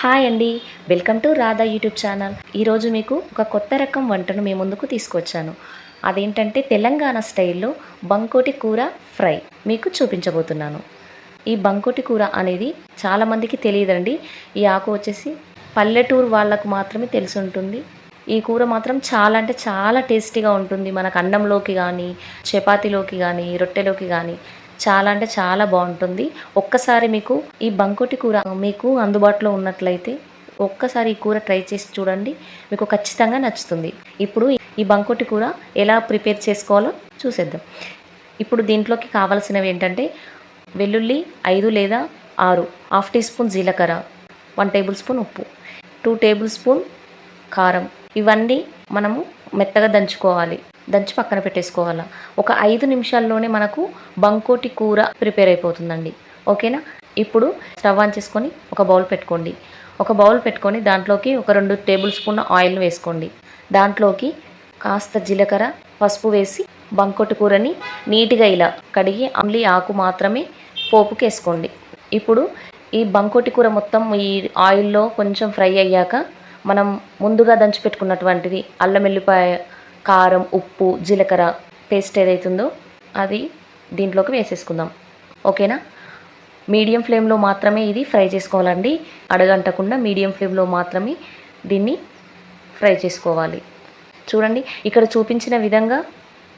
Hi అండి. Welcome to Radha YouTube channel. ఈరోజు మీకు ఒక కొత్త రకం వంటను మీ ముందుకు తీసుకొచ్చాను. అదేంటంటే తెలంగాణ స్టైల్లో బంకోటి కూర ఫ్రై మీకు చూపించబోతున్నాను. ఈ బంకోటి కూర అనేది చాలామందికి తెలియదండి. ఈ ఆకు వచ్చేసి పల్లెటూరు వాళ్ళకు మాత్రమే తెలిసి ఉంటుంది. ఈ కూర మాత్రం చాలా అంటే చాలా టేస్టీగా ఉంటుంది. మనకు అన్నంలోకి కానీ చపాతీలోకి కానీ రొట్టెలోకి కానీ చాలా అంటే చాలా బాగుంటుంది. ఒక్కసారి మీకు ఈ బంకుటి కూర మీకు అందుబాటులో ఉన్నట్లయితే ఒక్కసారి ఈ కూర ట్రై చేసి చూడండి. మీకు ఖచ్చితంగా నచ్చుతుంది. ఇప్పుడు ఈ బంకుటి కూర ఎలా ప్రిపేర్ చేసుకోవాలో చూసేద్దాం. ఇప్పుడు దీంట్లోకి కావాల్సినవి ఏంటంటే వెల్లుల్లి ఐదు లేదా ఆరు హాఫ్ టీ స్పూన్ జీలకర్ర వన్ టేబుల్ స్పూన్ ఉప్పు టూ టేబుల్ స్పూన్ కారం. ఇవన్నీ మనము మెత్తగా దంచుకోవాలి. దంచి పక్కన పెట్టేసుకోవాలి. ఒక ఐదు నిమిషాల్లోనే మనకు బంకోటి కూర ప్రిపేర్ అయిపోతుందండి. ఓకేనా? ఇప్పుడు స్టవ్ ఆన్ చేసుకొని ఒక బౌల్ పెట్టుకోండి. ఒక బౌల్ పెట్టుకొని దాంట్లోకి ఒక రెండు టేబుల్ స్పూన్ ఆయిల్ వేసుకోండి. దాంట్లోకి కాస్త జీలకర్ర పసుపు వేసి బంకోటి కూరని నీట్గా ఇలా కడిగి అమ్లీ ఆకు మాత్రమే పోపుకి వేసుకోండి. ఇప్పుడు ఈ బంకోటి కూర మొత్తం ఈ ఆయిల్లో కొంచెం ఫ్రై అయ్యాక మనం ముందుగా దంచి పెట్టుకున్నటువంటిది అల్లం వెల్లిపాయ కారం ఉప్పు జీలకర్ర పేస్ట్ ఏదైతుందో అది దీంట్లోకి వేసేసుకుందాం. ఓకేనా? మీడియం ఫ్లేమ్లో మాత్రమే ఇది ఫ్రై చేసుకోవాలండి. అడగంటకుండా మీడియం ఫ్లేమ్లో మాత్రమే దీన్ని ఫ్రై చేసుకోవాలి. చూడండి ఇక్కడ చూపించిన విధంగా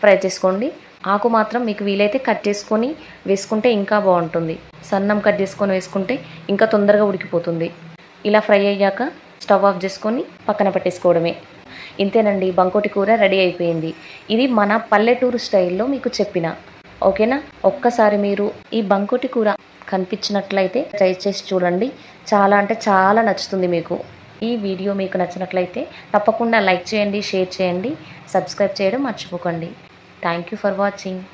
ఫ్రై చేసుకోండి. ఆకు మాత్రం మీకు వీలైతే కట్ చేసుకొని వేసుకుంటే ఇంకా బాగుంటుంది. సన్నం కట్ చేసుకొని వేసుకుంటే ఇంకా తొందరగా ఉడికిపోతుంది. ఇలా ఫ్రై అయ్యాక స్టవ్ ఆఫ్ చేసుకొని పక్కన పెట్టేసుకోవడమే. ఇంతేనండి బంకోటి కూర రెడీ అయిపోయింది. ఇది మన పల్లెటూరు స్టైల్లో మీకు చెప్పిన. ఓకేనా? ఒక్కసారి మీరు ఈ బంకోటి కూర కనిపించినట్లయితే ట్రై చేసి చూడండి. చాలా అంటే చాలా నచ్చుతుంది మీకు. ఈ వీడియో మీకు నచ్చినట్లయితే తప్పకుండా లైక్ చేయండి షేర్ చేయండి సబ్స్క్రైబ్ చేయడం మర్చిపోకండి. Thank you for watching